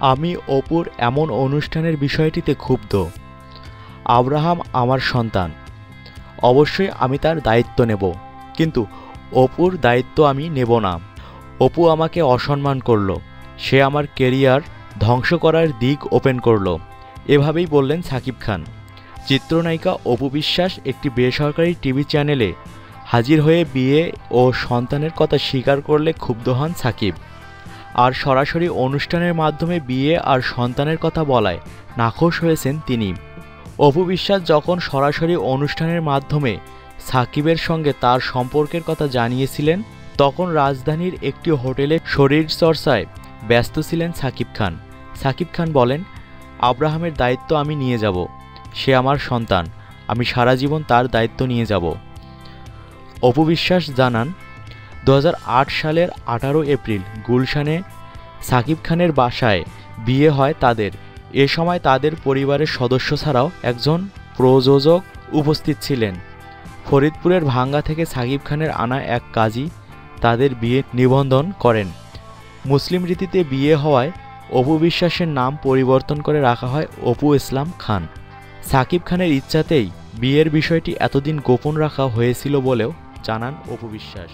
আমি অপুর এমন অনুষ্ঠানের বিষয়টিতে ক্ষুব্ধ। আব্রাহাম আমার সন্তান। অবশ্যই আমি তার দায়িত্ব নেব, কিন্তু অপুর দায়িত্ব আমি নেব না। অপু আমাকে অসম্মান করল। সে আমার কেরিয়ার ধ্বংস করার দিক ওপেন করল। এভাবেই বললেন সাকিব খান। চিত্রনায়িকা অপু বিশ্বাস একটি বেসরকারি টিভি চ্যানেলে হাজির হয়ে বিয়ে ও সন্তানের কথা স্বীকার করলে ক্ষুব্ধ হন সাকিব। আর সরাসরি অনুষ্ঠানের মাধ্যমে বিয়ে আর সন্তানের কথা বলায়। নাখোশ হয়েছেন তিনি। অপু বিশ্বাস যখন সরাসরি অনুষ্ঠানের মাধ্যমে সাকিবের সঙ্গে তার সম্পর্কের কথা জানিয়েছিলেন, তখন রাজধানীর একটি হোটেলে শরীর চর্চায় ব্যস্ত ছিলেন সাকিব খান। সাকিব খান বলেন, আব্রাহামের দায়িত্ব আমি নিয়ে যাব। সে আমার সন্তান। আমি সারা জীবন তার দায়িত্ব নিয়ে যাব। অপু বিশ্বাস জানান দু হাজার আট সালের আঠারো এপ্রিল গুলশানে সাকিব খানের বাসায় বিয়ে হয় তাদের। এ সময় তাদের পরিবারের সদস্য ছাড়াও একজন প্রযোজক উপস্থিত ছিলেন। ফরিদপুরের ভাঙ্গা থেকে সাকিব খানের আনা এক কাজী তাদের বিয়ে নিবন্ধন করেন। মুসলিম রীতিতে বিয়ে হওয়ায় অপু বিশ্বাসের নাম পরিবর্তন করে রাখা হয় অপু ইসলাম খান। সাকিব খানের ইচ্ছাতেই বিয়ের বিষয়টি এতদিন গোপন রাখা হয়েছিল বলেও জানান অপু বিশ্বাস।